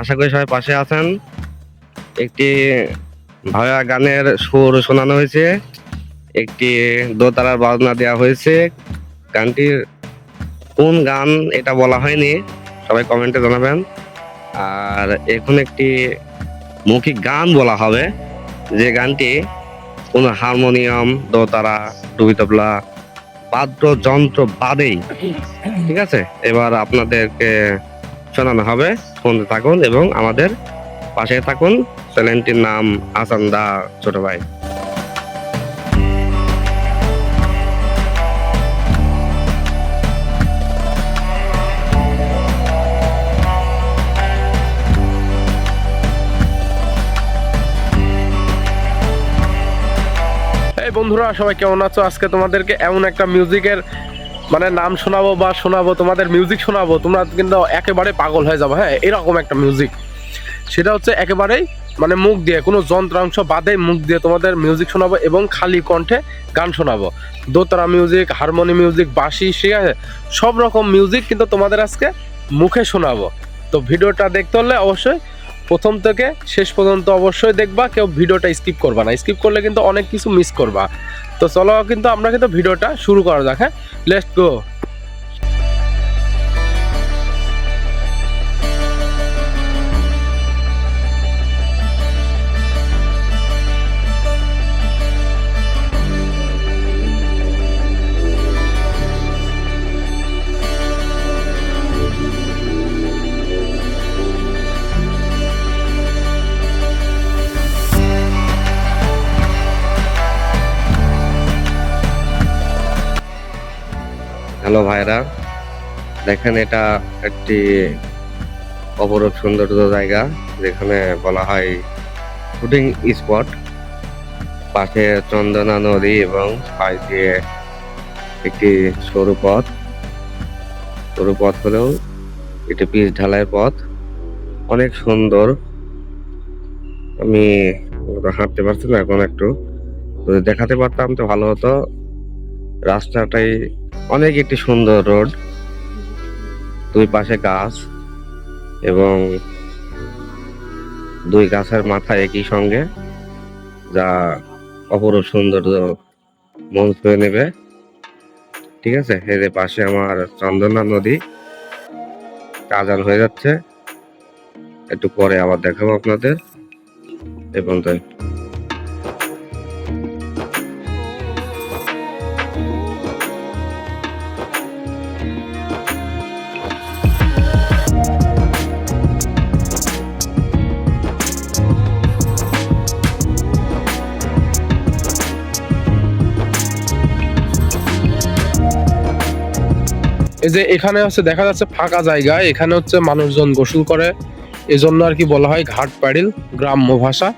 আশা করি সবাই পাশে আছেন। একটি ভায়া গানের সুর শোনানো হয়েছে। একটি দোতারার বাজনা দেওয়া হয়েছে। গানটির কোন গান এটা বলা হয়নি, সবাই কমেন্টে জানাবেন। আর এখন একটি মৌখিক গান বলা হবে, যে গানটি কোন হারমোনিয়াম দোতারা ডুবি তবলা বাদ্যযন্ত্র বাদেই। ঠিক আছে? এবার আপনাদেরকে শোনানো হবে। শুনতে থাকুন এবং আমাদের পাশে থাকুন। চ্যানেলটির নাম আসান দা ছোট ভাই। বন্ধুরা, সবাই কেমন আছো? আজকে তোমাদেরকে এমন একটা মিউজিকের মানে নাম শোনাবো বা শোনাবো, তোমাদের মিউজিক শোনাবো, তোমরা কিন্তু একেবারে পাগল হয়ে যাবে হ্যাঁ এরকম একটা মিউজিক সেটা হচ্ছে একেবারেই মানে মুখ দিয়ে, কোনো যন্ত্রাংশ বাদে মুখ দিয়ে তোমাদের মিউজিক শোনাবো এবং খালি কণ্ঠে গান শোনাবো। দোতারা মিউজিক হারমোনি মিউজিক বাঁশি, ঠিক আছে? সব রকম মিউজিক কিন্তু তোমাদের আজকে মুখে শোনাবো। তো ভিডিওটা দেখতে হলে অবশ্যই প্রথম থেকে শেষ পর্যন্ত অবশ্যই দেখবা, কেউ ভিডিওটা স্কিপ করবা না। স্কিপ করলে কিন্তু অনেক কিছু মিস করবা। তো চলো কিন্তু আমরা কিন্তু ভিডিওটা শুরু করা যাক হ্যাঁ? লেটস গো হ্যালো ভাইরা। দেখেন এটা একটি অপরূপ সৌন্দর্য জায়গা, যেখানে বলা হয় শুটিং স্পট। পাশে চন্দনা নদী এবং পাশ দিয়ে একটি সরু পথ। সরু পথ হলেও এটি পিচ ঢালাই পথ। অনেক সুন্দর। আমি হাঁটতে পারছি না এখন একটু। যদি দেখাতে পারতাম তো ভালো হতো। রাস্তাটাই অনেক একটি সুন্দর রোড। দুই পাশে গাছ এবং দুই গাছের মাথা একই সঙ্গে, যা অপরূপ সৌন্দর্য মন ছুঁয়ে নেবে। ঠিক আছে? এর পাশে আমার চন্দনা নদী। কাজান হয়ে যাচ্ছে। একটু পরে আবার দেখাবো আপনাদের। এবং তাই এই যে এখানে হচ্ছে দেখা যাচ্ছে ফাঁকা জায়গা, এখানে হচ্ছে মানুষজন গোসল করে। এজন্য আর কি বলা হয় ঘাট প্যাডিল, গ্রাম্য ভাষা।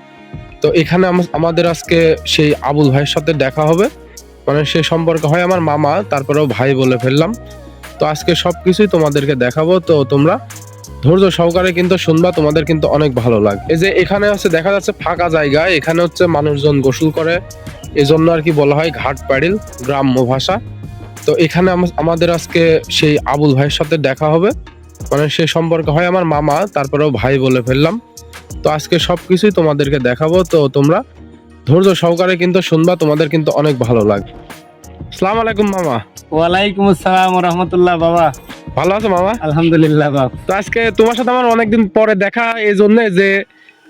তো এখানে আমাদের আজকে সেই আবুল ভাইয়ের সাথে দেখা হবে। মানে সে সম্পর্কে হয় আমার মামা, তারপরেও ভাই বলে ফেললাম। তো আজকে সব কিছুই তোমাদেরকে দেখাবো। তো তোমরা ধৈর্য সহকারে কিন্তু শুনবা, তোমাদের কিন্তু অনেক ভালো লাগবে। এই যে এখানে হচ্ছে দেখা যাচ্ছে ফাঁকা জায়গা, এখানে হচ্ছে মানুষজন গোসল করে। এজন্য আর কি বলা হয় ঘাট প্যাডিল, গ্রাম্য ভাষা। তো এখানে আমাদের আজকে সেই আবুল ভাইয়ের সাথে দেখা হবে। মানে সে সম্পর্কে হয় আমার মামা তারপরেও ভাই বলে ফেললাম। তো আজকে সব কিছুই তোমাদেরকে দেখাবো। তো তোমরা ধৈর্য সহকারে কিন্তু শুনবা তোমাদের কিন্তু অনেক ভালো লাগবে। সালাম আলাইকুম মামা। ওয়ালাইকুম আসসালাম রহমতুল্লাহ বাবা। ভালো আছো মামা? আলহামদুলিল্লাহ বাবা তো আজকে তোমার সাথে আমার অনেকদিন পরে দেখা এই জন্য যে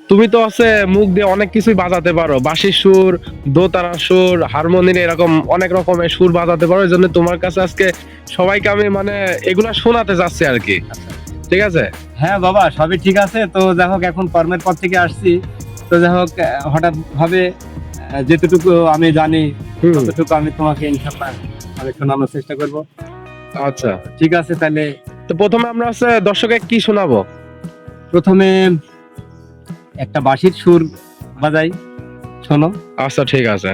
তুমি তো আছে মুখ দিয়ে অনেক কিছুই বাজাতে পারো। বাঁশির সুর দোতারা সুর হারমোনিয়াম এরকম অনেক রকমের সুর বাজাতে পারো। এই জন্য তোমার কাছে আজকে সবাইকে আমি মানে এগুলা শোনাতে যাচ্ছি আর কি। ঠিক আছে? হ্যাঁ বাবা সবই ঠিক আছে। তো যাই হোক এখন কর্মের পর থেকে আসছি। তো যাই হোক হঠাৎ ভাবে যেতটুকু আমি জানি ততটুকু আমি তোমাকে ইনশাল্লাহ আমি শোনানোর চেষ্টা করব। আচ্ছা। ঠিক আছে তাহলে। তো প্রথমে আমরা দর্শকে কি শোনাবো? প্রথমে একটা বাঁশির সুর বাজাই শোনো। আচ্ছা ঠিক আছে।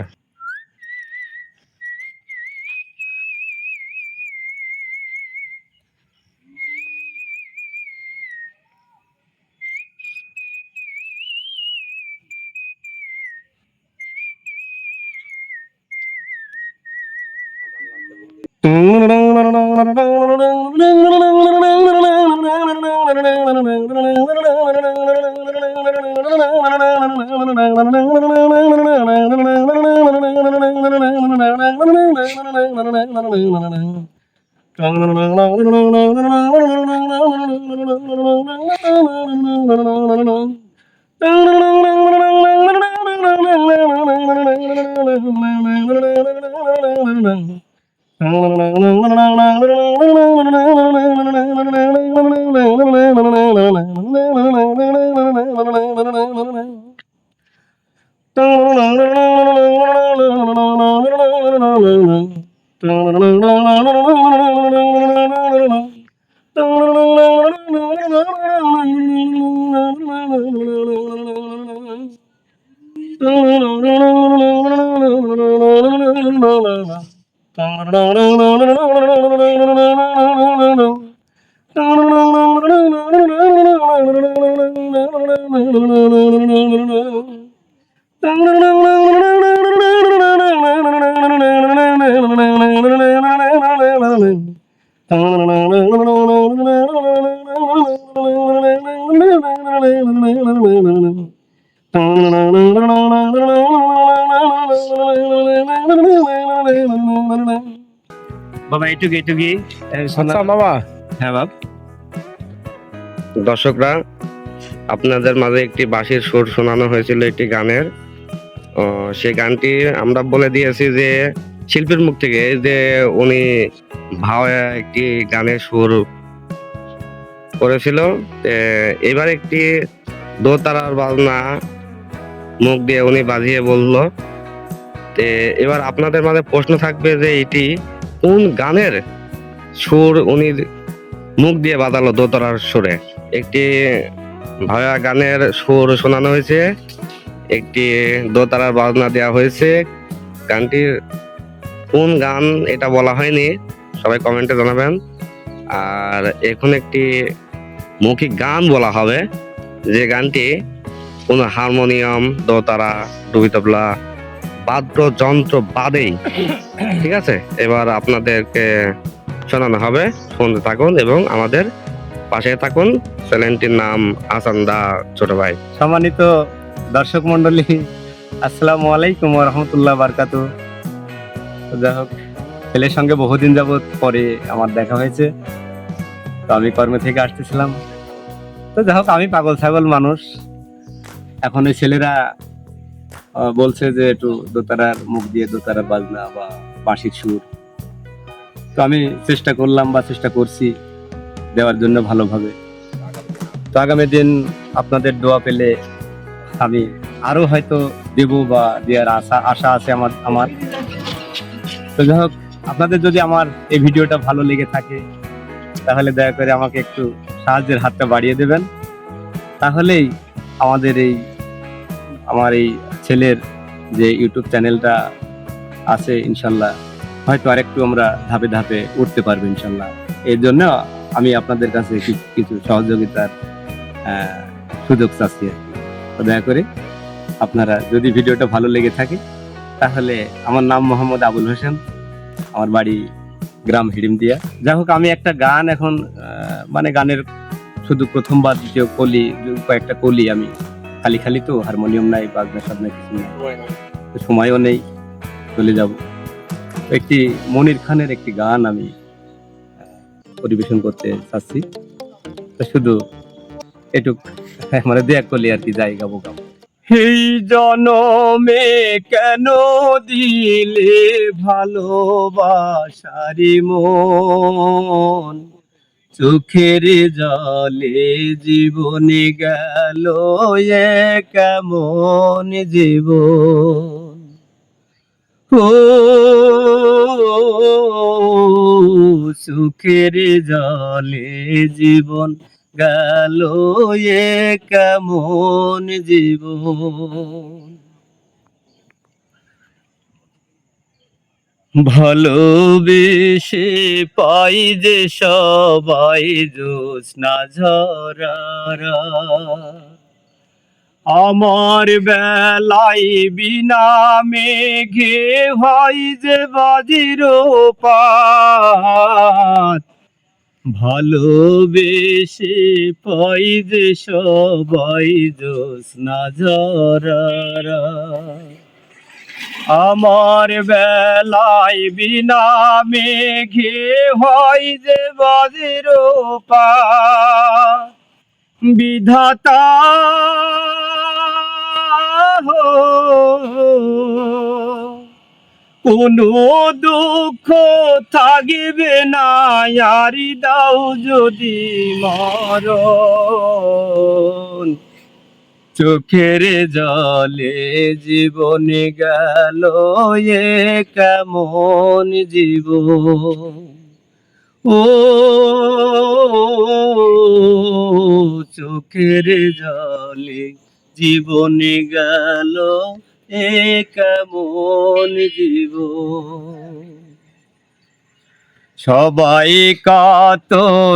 ഞങ്ങളെ ണ বাবা আচ্ছা মামা হ্যাঁ বাব দর্শকরা আপনাদের মাঝে একটি বাঁশির সুর শোনানো হয়েছিল একটি গানের। ও, সেই গানটি আমরা বলে দিয়েছি যে শিল্পীর মুখ থেকে যে উনি ভাওয়া একটি গানের সুর করেছিল এবার একটি দোতারার বাজনা মুখ দিয়ে উনি বাজিয়ে বলল। এবার আপনাদের মাঝে প্রশ্ন থাকবে যে এটি কোন গানের সুর উনি মুখ দিয়ে বাজালো দোতরার সুরে? একটি ভায়া গানের সুর শোনানো হয়েছে, একটি দোতারার বাজনা দেওয়া হয়েছে। গানটির কোন গান এটা বলা হয়নি, সবাই কমেন্টে জানাবেন। আর এখন একটি মৌখিক গান বলা হবে, যে গানটি কোনো হারমোনিয়াম দোতারা ডুবি তবলা বাদ্যযন্ত্র বাদেই ঠিক আছে? এবার আপনাদেরকে শোনানো হবে। শুনতে থাকুন এবং আমাদের পাশে থাকুন। চ্যানেলটির নাম আসান্দা ছোট ভাই। সম্মানিত দর্শক মন্ডলী আসসালামু আলাইকুম রহমতুল্লাহ বারকাত যাই হোক, ছেলের সঙ্গে বহুদিন যাবৎ পরে আমার দেখা হয়েছে। তো আমি কর্মে থেকে আসতেছিলাম। তো যাই হোক, আমি পাগল ছাগল মানুষ। এখন ওই ছেলেরা বলছে যে একটু দোতারার মুখ দিয়ে দোতারা বাজনা বা বাঁশির সুর। তো আমি চেষ্টা করলাম বা চেষ্টা করছি দেওয়ার জন্য ভালোভাবে। তো আগামী দিন আপনাদের দোয়া পেলে আমি আরও হয়তো দেব বা দেওয়ার আশা আশা আছে আমার আমার। তো যাই হোক, আপনাদের যদি আমার এই ভিডিওটা ভালো লেগে থাকে, তাহলে দয়া করে আমাকে একটু সাহায্যের হাতটা বাড়িয়ে দেবেন। তাহলেই আমাদের এই, আমার এই ছেলের যে ইউটিউব চ্যানেলটা আছে, ইনশাল্লাহ হয়তো আরেকটু আমরা ধাপে ধাপে উঠতে পারব, ইনশাল্লাহ এর জন্য আমি আপনাদের কাছে কিছু সহযোগিতার সুযোগ চাচ্ছি আর কি। দয়া করে আপনারা যদি ভিডিওটা ভালো লেগে থাকে, তাহলে আমার নাম মোহাম্মদ আবুল হোসেন, আমার বাড়ি গ্রাম হিডিমদিয়া যাই হোক, আমি একটা গান এখন মানে গানের শুধু প্রথমবার, দ্বিতীয় কলি, কয়েকটা কলি আমি খালি খালি তো হারমোনিয়াম নাই বাজনা সাজনা কিছু নাই। তো সময়ও নেই চলে যাব। একটি মনির খানের একটি গান আমি পরিবেশন করতে চাচ্ছি। তো শুধু এটুক মানে দেয়া করলে আর কি যাই গাবো গাবো। এই জনমে কেন দিলে ভালোবাসারি মন? চোখের জলে জীবনে গেল কেমন জীবন? ও সুখের জলে জীবন গেল কেমন জীবন? ভালোবেসে পাই যে সবাই জোৎস্না ঝরারা। আমার বেলায় বিনা মেঘে হয় যে বাজির ভালোবেসে পাই যে সবাই জোৎস্না জরারা আমার বেলায় বিনা মেঘে হয় যে বাজির বিধাতা কোনো দুঃখ থাকিবে না আরি দাও যদি মরণ। চোখের জলে জীবনে গেল এ কেমন জীবন? ও চোখের জলে জীবনে গেল এ কেমন জীবন? সবাই কত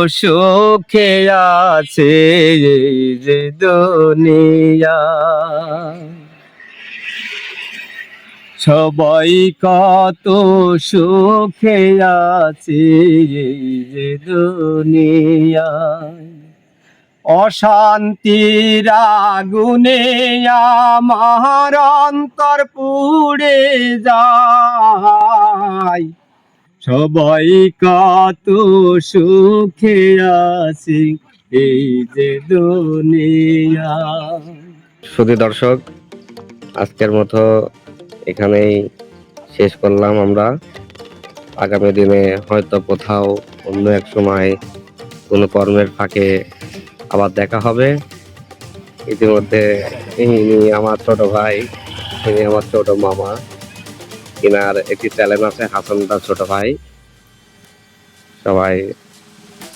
সুখে আছে যে দুনিয়া। সবাই কত সুখে আছে যে দুনিয়া। অশান্তির আগুনে আমার অন্তর পুড়ে যায়। সবাই কত সুখে আছে, এই যে দুনিয়া। শুধু দর্শক, আজকের মতো এখানেই শেষ করলাম আমরা। আগামী দিনে হয়তো কোথাও অন্য এক সময় কোনো কর্মের ফাঁকে আবার দেখা হবে। ইতিমধ্যে ইনি আমার ছোট ভাই ইনি আমার ছোট মামা। ইনার একটি চ্যানেল আছে হাসান দার ছোট ভাই। সবাই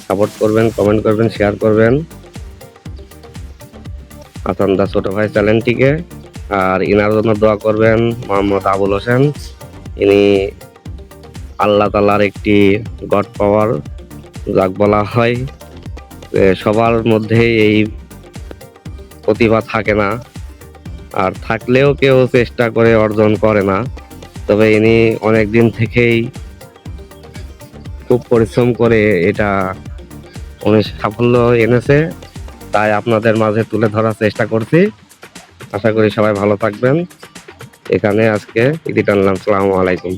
সাপোর্ট করবেন কমেন্ট করবেন শেয়ার করবেন। হাসান দা ছোট ভাই চ্যানেলটিকে। আর ইনার জন্য দোয়া করবেন মোহাম্মদ আবুল হোসেন। ইনি আল্লাহ তালার একটি গড পাওয়ার যাক বলা হয় সবার মধ্যে এই প্রতিভা থাকে না। আর থাকলেও কেউ চেষ্টা করে অর্জন করে না। তবে ইনি অনেক দিন থেকেই খুব পরিশ্রম করে এটা উনি সাফল্য এনেছে, তাই আপনাদের মাঝে তুলে ধরার চেষ্টা করছি। আশা করি সবাই ভালো থাকবেন। এখানে আজকে ইতি টানলাম। সালামু আলাইকুম।